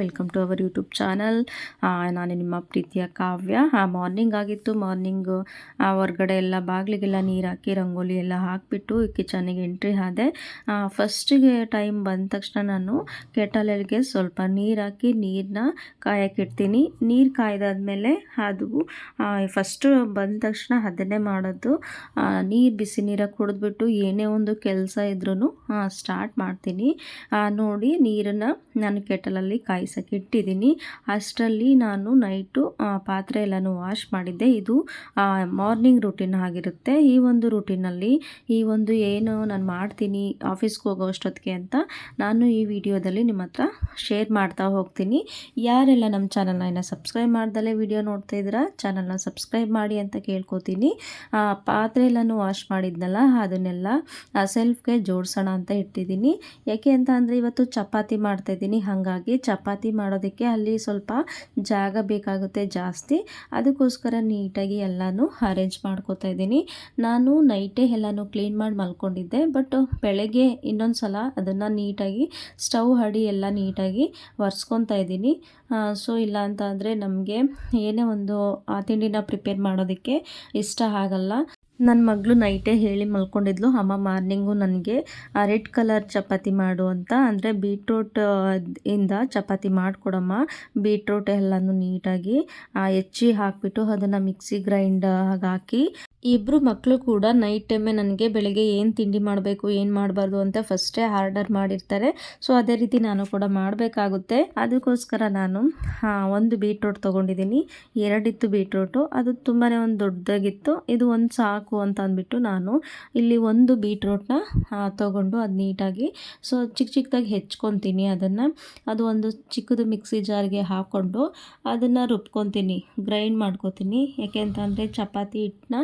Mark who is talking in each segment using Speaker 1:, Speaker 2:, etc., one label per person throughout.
Speaker 1: Welcome to our YouTube channel ನಾನು ನಿಮ್ಮ ಪ್ರೀತಿಯ ಕಾವ್ಯ. ಮಾರ್ನಿಂಗ್ ಆಗಿತ್ತು. ಮಾರ್ನಿಂಗು ಹೊರಗಡೆ ಎಲ್ಲ ಬಾಗಿಲಿಗೆಲ್ಲ ನೀರು ಹಾಕಿ, ರಂಗೋಲಿ ಎಲ್ಲ ಹಾಕಿಬಿಟ್ಟು ಕಿಚನಿಗೆ ಎಂಟ್ರಿ ಆದೆ. ಫಸ್ಟಿಗೆ ಟೈಮ್ ಬಂದ ತಕ್ಷಣ ನಾನು ಕೆಟಲಲ್ಲಿಗೆ ಸ್ವಲ್ಪ ನೀರು ಹಾಕಿ ನೀರನ್ನ ಕಾಯಕ್ಕಿಡ್ತೀನಿ ನೀರು ಕಾಯ್ದಾದ್ಮೇಲೆ ಅದು ಫಸ್ಟು ಬಂದ ತಕ್ಷಣ ಅದನ್ನೇ ಮಾಡೋದು. ನೀರು ಬಿಸಿ ನೀರಾಗಿ ಕುಡಿದ್ಬಿಟ್ಟು ಏನೇ ಒಂದು ಕೆಲಸ ಇದ್ರೂ ಸ್ಟಾರ್ಟ್ ಮಾಡ್ತೀನಿ. ನೋಡಿ ನೀರನ್ನು ನಾನು ಕೆಟಲಲ್ಲಿ ಕಾಯಿಸೋಕೆ ಇಟ್ಟಿದ್ದೀನಿ. ಅಷ್ಟರಲ್ಲಿ ನಾನು ನೈಟು ಪಾತ್ರೆ ಎಲ್ಲನೂ ವಾಶ್ ಮಾಡಿದ್ದೆ. ಇದು ಮಾರ್ನಿಂಗ್ ರೂಟೀನ್ ಆಗಿರುತ್ತೆ. ಈ ಒಂದು ರೂಟೀನಲ್ಲಿ ಈ ಒಂದು ಏನು ನಾನು ಮಾಡ್ತೀನಿ ಆಫೀಸ್ಗೆ ಹೋಗೋ ಅಷ್ಟೊತ್ತಿಗೆ ಅಂತ ನಾನು ಈ ವಿಡಿಯೋದಲ್ಲಿ ನಿಮ್ಮ ಹತ್ರ ಶೇರ್ ಮಾಡ್ತಾ ಹೋಗ್ತೀನಿ. ಯಾರೆಲ್ಲ ನಮ್ಮ ಚಾನಲ್ನ ಇನ್ನು ಸಬ್ಸ್ಕ್ರೈಬ್ ಮಾಡ್ದಲೇ ವಿಡಿಯೋ ನೋಡ್ತಾ ಇದ್ದೀರಾ ಚಾನಲ್ನ ಸಬ್ಸ್ಕ್ರೈಬ್ ಮಾಡಿ ಅಂತ ಕೇಳ್ಕೊತೀನಿ. ಪಾತ್ರೆ ಎಲ್ಲನೂ ವಾಶ್ ಮಾಡಿದ್ನಲ್ಲ, ಅದನ್ನೆಲ್ಲ ಸೆಲ್ಫ್ಗೆ ಜೋಡಿಸೋಣ ಅಂತ ಇಟ್ಟಿದ್ದೀನಿ. ಯಾಕೆ ಅಂತ ಅಂದರೆ ಇವತ್ತು ಚಪಾತಿ ಮಾಡ್ತಾಯಿದ್ದೀನಿ ಹಾಗಾಗಿ ಚಪಾತಿ ಮಾಡೋದಕ್ಕೆ ಅಲ್ಲಿ ಸ್ವಲ್ಪ ಜಾಗ ಬೇಕಾಗುತ್ತೆ ಜಾಸ್ತಿ. ಅದಕ್ಕೋಸ್ಕರ ನೀಟಾಗಿ ಎಲ್ಲನೂ ಅರೇಂಜ್ ಮಾಡ್ಕೋತಾ ಇದ್ದೀನಿ. ನಾನು ನೈಟೇ ಎಲ್ಲನೂ ಕ್ಲೀನ್ ಮಾಡಿ ಮಲ್ಕೊಂಡಿದ್ದೆ ಬಟ್ ಬೆಳಗ್ಗೆ ಇನ್ನೊಂದು ಸಲ ಅದನ್ನು ನೀಟಾಗಿ ಸ್ಟವ್ ಹಡಿ ಎಲ್ಲ ನೀಟಾಗಿ ಒರೆಸ್ಕೊತಾ ಇದ್ದೀನಿ. ಸೊ ಇಲ್ಲ ಅಂತ ನಮಗೆ ಏನೇ ಒಂದು ಆ ತಿಂಡಿನ ಪ್ರಿಪೇರ್ ಮಾಡೋದಕ್ಕೆ ಇಷ್ಟ ಆಗಲ್ಲ. ನನ್ನ ಮಗಳು ನೈಟೇ ಹೇಳಿ ಮಲ್ಕೊಂಡಿದ್ಲು. ಅಮ್ಮ ಮಾರ್ನಿಂಗು ನನಗೆ ರೆಡ್ ಕಲರ್ ಚಪಾತಿ ಮಾಡು ಅಂತ. ಅಂದರೆ ಬೀಟ್ರೂಟ್ ಇಂದ ಚಪಾತಿ ಮಾಡಿಕೊಡಮ್ಮ. ಬೀಟ್ರೂಟ್ ಎಲ್ಲನೂ ನೀಟಾಗಿ ಹೆಚ್ಚಿ ಹಾಕಿಬಿಟ್ಟು ಅದನ್ನು ಮಿಕ್ಸಿ ಗ್ರೈಂಡ್ ಹಾಕಿ ಇಬ್ಬರು ಮಕ್ಕಳು ಕೂಡ ನೈಟ್ ಟೈಮೇ ನನಗೆ ಬೆಳಗ್ಗೆ ಏನು ತಿಂಡಿ ಮಾಡಬೇಕು, ಏನು ಮಾಡಬಾರ್ದು ಅಂತ ಫಸ್ಟೇ ಆರ್ಡರ್ ಮಾಡಿರ್ತಾರೆ. ಸೊ ಅದೇ ರೀತಿ ನಾನು ಕೂಡ ಮಾಡಬೇಕಾಗುತ್ತೆ. ಅದಕ್ಕೋಸ್ಕರ ನಾನು ಒಂದು ಬೀಟ್ರೋಟ್ ತೊಗೊಂಡಿದ್ದೀನಿ. ಎರಡಿತ್ತು ಬೀಟ್ರೋಟು ಅದು ತುಂಬಾ ಒಂದು ದೊಡ್ಡದಾಗಿತ್ತು. ಇದು ಒಂದು ಸಾಕು ಅಂತ ಅಂದ್ಬಿಟ್ಟು ನಾನು ಇಲ್ಲಿ ಒಂದು ಬೀಟ್ರೋಟ್ನ ತೊಗೊಂಡು ಅದು ನೀಟಾಗಿ ಸೊ ಚಿಕ್ಕ ಚಿಕ್ಕದಾಗಿ ಹೆಚ್ಕೊತೀನಿ ಅದನ್ನು. ಅದು ಒಂದು ಚಿಕ್ಕದು ಮಿಕ್ಸಿ ಜಾರ್ಗೆ ಹಾಕ್ಕೊಂಡು ಅದನ್ನು ರುಬ್ಕೊತೀನಿ ಗ್ರೈಂಡ್ ಮಾಡ್ಕೊತೀನಿ. ಯಾಕೆ ಅಂತಂದರೆ ಚಪಾತಿ ಹಿಟ್ಟನ್ನ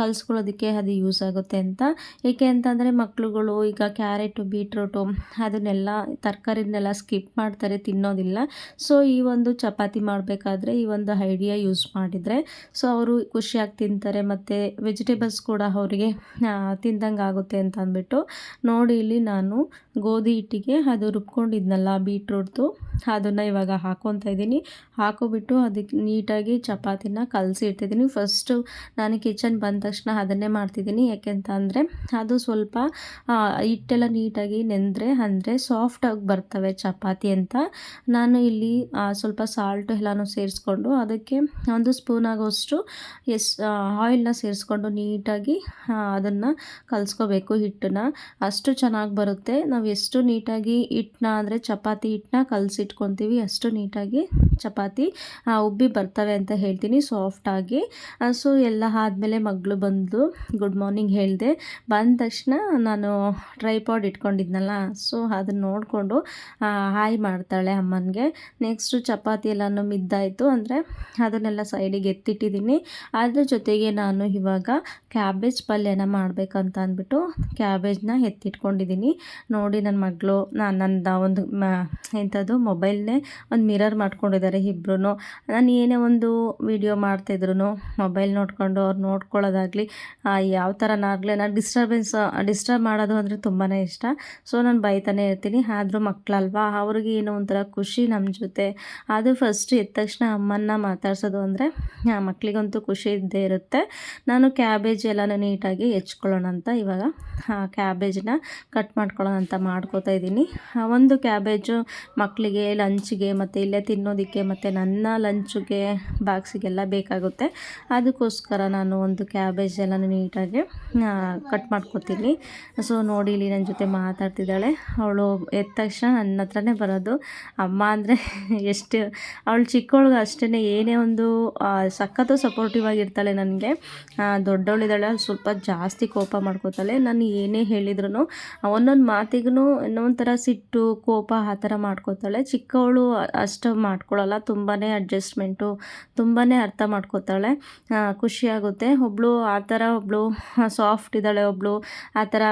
Speaker 1: ಕಲಿಸ್ಕೊಳ್ಳೋದಕ್ಕೆ ಅದು ಯೂಸ್ ಆಗುತ್ತೆ ಅಂತ. ಏಕೆ ಅಂತಂದರೆ ಮಕ್ಕಳುಗಳು ಈಗ ಕ್ಯಾರೆಟು ಬೀಟ್ರೂಟು ಅದನ್ನೆಲ್ಲ ತರಕಾರಿನೆಲ್ಲ ಸ್ಕಿಪ್ ಮಾಡ್ತಾರೆ, ತಿನ್ನೋದಿಲ್ಲ. ಸೊ ಈ ಒಂದು ಚಪಾತಿ ಮಾಡಬೇಕಾದ್ರೆ ಈ ಒಂದು ಐಡಿಯಾ ಯೂಸ್ ಮಾಡಿದರೆ ಸೊ ಅವರು ಖುಷಿಯಾಗಿ ತಿಂತಾರೆ. ಮತ್ತು ವೆಜಿಟೇಬಲ್ಸ್ ಕೂಡ ಅವರಿಗೆ ತಿಂದಂಗೆ ಆಗುತ್ತೆ ಅಂತ ಅಂದ್ಬಿಟ್ಟು ನೋಡಿ ಇಲ್ಲಿ ನಾನು ಗೋಧಿ ಹಿಟ್ಟಿಗೆ ಅದು ರುಬ್ಕೊಂಡಿದ್ನಲ್ಲ ಬೀಟ್ರೂಟ್ದು ಅದನ್ನು ಇವಾಗ ಹಾಕೊತ ಇದ್ದೀನಿ. ಹಾಕೋಬಿಟ್ಟು ಅದಕ್ಕೆ ನೀಟಾಗಿ ಚಪಾತಿನ ಕಲಸಿ ಇಡ್ತಿದ್ದೀನಿ ಫಸ್ಟು ನಾನು ಕಿಚನ್ ಬಂದ ತಕ್ಷಣ ಅದನ್ನೇ ಮಾಡ್ತಿದ್ದೀನಿ. ಯಾಕೆಂತ ಅಂದರೆ, ಅದು ಸ್ವಲ್ಪ ಹಿಟ್ಟೆಲ್ಲ ನೀಟಾಗಿ ನೆಂದರೆ, ಅಂದರೆ ಸಾಫ್ಟಾಗಿ ಬರ್ತವೆ ಚಪಾತಿ ಅಂತ. ನಾನು ಇಲ್ಲಿ ಸ್ವಲ್ಪ ಸಾಲ್ಟ್ ಎಲ್ಲನೂ ಸೇರಿಸ್ಕೊಂಡು ಅದಕ್ಕೆ ಒಂದು ಸ್ಪೂನ್ ಆಗೋಷ್ಟು ಎಸ್ ಆಯಿಲ್ನ ಸೇರಿಸ್ಕೊಂಡು ನೀಟಾಗಿ ಅದನ್ನು ಕಲಿಸ್ಕೋಬೇಕು ಹಿಟ್ಟನ್ನ. ಅಷ್ಟು ಚೆನ್ನಾಗಿ ಬರುತ್ತೆ. ನಾವು ಎಷ್ಟು ನೀಟಾಗಿ ಹಿಟ್ಟನ್ನ, ಅಂದರೆ ಚಪಾತಿ ಹಿಟ್ಟನ್ನ ಕಲಸಿಟ್ಕೊತೀವಿ, ಅಷ್ಟು ನೀಟಾಗಿ ಚಪಾತಿ ಉಬ್ಬಿ ಬರ್ತವೆ ಅಂತ ಹೇಳ್ತೀನಿ ಸಾಫ್ಟಾಗಿ ಸೊ ಎಲ್ಲ ಆದಮೇಲೆ ಮಗಳು ಬಂದು ಗುಡ್ ಮಾರ್ನಿಂಗ್ ಹೇಳಿದೆ. ಬಂದ ತಕ್ಷಣ ನಾನು ಟ್ರೈಪಾಡ್ ಇಟ್ಕೊಂಡಿದ್ನಲ್ಲ ಸೊ ಅದನ್ನು ನೋಡಿಕೊಂಡು ಹಾಯ್ ಮಾಡ್ತಾಳೆ ಅಮ್ಮನಿಗೆ. ನೆಕ್ಸ್ಟು ಚಪಾತಿ ಎಲ್ಲನೂ ಮಿದ್ದಾಯಿತು, ಅಂದರೆ ಅದನ್ನೆಲ್ಲ ಸೈಡಿಗೆ ಎತ್ತಿಟ್ಟಿದ್ದೀನಿ. ಅದ್ರ ಜೊತೆಗೆ ನಾನು ಇವಾಗ ಕ್ಯಾಬೇಜ್ ಪಲ್ಯನ ಮಾಡಬೇಕಂತ ಅಂದ್ಬಿಟ್ಟು ಕ್ಯಾಬೇಜ್ನ ಎತ್ತಿಟ್ಕೊಂಡಿದ್ದೀನಿ. ನೋಡಿ ನನ್ನ ಮಗಳು, ನಾನು ನನ್ನ ಒಂದು ಎಂಥದ್ದು ಮೊಬೈಲ್ನೇ ಒಂದು ಮಿರರ್ ಮಾಡ್ಕೊಂಡಿದ್ದಾರೆ ಇಬ್ರು ನಾನು ಏನೇ ಒಂದು ವಿಡಿಯೋ ಮಾಡ್ತಾಯಿದ್ರು ಮೊಬೈಲ್ ನೋಡ್ಕೊಂಡು ಅವ್ರು ನೋಡ್ಕೊಳ್ಳೋದಾಗಲಿ ಯಾವ ಥರನಾಗಲಿ ನಾನು ಡಿಸ್ಟರ್ಬೆನ್ಸ್ ಡಿಸ್ಟರ್ಬ್ ಮಾಡೋದು ಅಂದರೆ ತುಂಬಾ ಇಷ್ಟ. ಸೊ ನಾನು ಬೈತಾನೆ ಇರ್ತೀನಿ. ಆದರೂ ಮಕ್ಕಳಲ್ವಾ ಅವ್ರಿಗೆ ಏನೋ ಒಂಥರ ಖುಷಿ ನಮ್ಮ ಜೊತೆ. ಅದು ಫಸ್ಟ್ ಎದ್ದ ತಕ್ಷಣ ಅಮ್ಮನ್ನ ಮಾತಾಡ್ಸೋದು ಅಂದರೆ ಮಕ್ಕಳಿಗಂತೂ ಖುಷಿ ಇದ್ದೇ ಇರುತ್ತೆ. ನಾನು ಕ್ಯಾಬೇಜ್ ಎಲ್ಲನೂ ನೀಟಾಗಿ ಹೆಚ್ಕೊಳ್ಳೋಣ ಅಂತ ಇವಾಗ ಕ್ಯಾಬೇಜನ್ನ ಕಟ್ ಮಾಡ್ಕೊಳ್ಳೋಣ ಅಂತ ಮಾಡ್ಕೋತಾ ಇದ್ದೀನಿ. ಒಂದು ಕ್ಯಾಬೇಜು ಮಕ್ಕಳಿಗೆ ಲಂಚ್ಗೆ ಮತ್ತು ಇಲ್ಲೇ ತಿನ್ನೋದಕ್ಕೆ ಮತ್ತು ನನ್ನ ಲಂಚ್ಗೆ ಬಾಕ್ಸಿಗೆಲ್ಲ ಬೇಕಾಗುತ್ತೆ. ಅದಕ್ಕೋಸ್ಕರ ನಾನು ಒಂದು ಕ್ಯಾಬೇಜ್ ಎಲ್ಲ ನೀಟಾಗಿ ಕಟ್ ಮಾಡ್ಕೊತೀನಿ. ಸೊ, ನೋಡಿ, ಇಲ್ಲಿ ನನ್ನ ಜೊತೆ ಮಾತಾಡ್ತಿದ್ದಾಳೆ. ಅವಳು ಎದ್ದ ತಕ್ಷಣ ನನ್ನ ಹತ್ರನೇ ಬರೋದು. ಅಮ್ಮ ಅಂದರೆ ಎಷ್ಟು, ಅವಳು ಚಿಕ್ಕವಳಿಗೆ ಅಷ್ಟೇ ಏನೇ ಒಂದು ಸಖತ್ತು ಸಪೋರ್ಟಿವ್ ಆಗಿರ್ತಾಳೆ ನನಗೆ. ದೊಡ್ಡವಳಿದ್ದಾಳೆ ಸ್ವಲ್ಪ ಜಾಸ್ತಿ ಕೋಪ ಮಾಡ್ಕೋತಾಳೆ. ನಾನು ಏನೇ ಹೇಳಿದ್ರು ಒಂದೊಂದು ಮಾತಿಗೂ ಇನ್ನೊಂಥರ ಸಿಟ್ಟು, ಕೋಪ ಆ ಥರ ಮಾಡ್ಕೋತಾಳೆ. ಚಿಕ್ಕವಳು ಅಷ್ಟು ಮಾಡ್ಕೊಳ್ಳೋ ಮಾಡ್ಕೊಳ್ಳಲ್ಲ ತುಂಬಾ ಅಡ್ಜಸ್ಟ್ಮೆಂಟು ತುಂಬಾ ಅರ್ಥ ಮಾಡ್ಕೋತಾಳೆ. ಖುಷಿಯಾಗುತ್ತೆ ಒಬ್ಳು ಆ ಥರ ಒಬ್ಬಳು ಸಾಫ್ಟ್ ಇದ್ದಾಳೆ, ಒಬ್ಳು ಆ ಥರ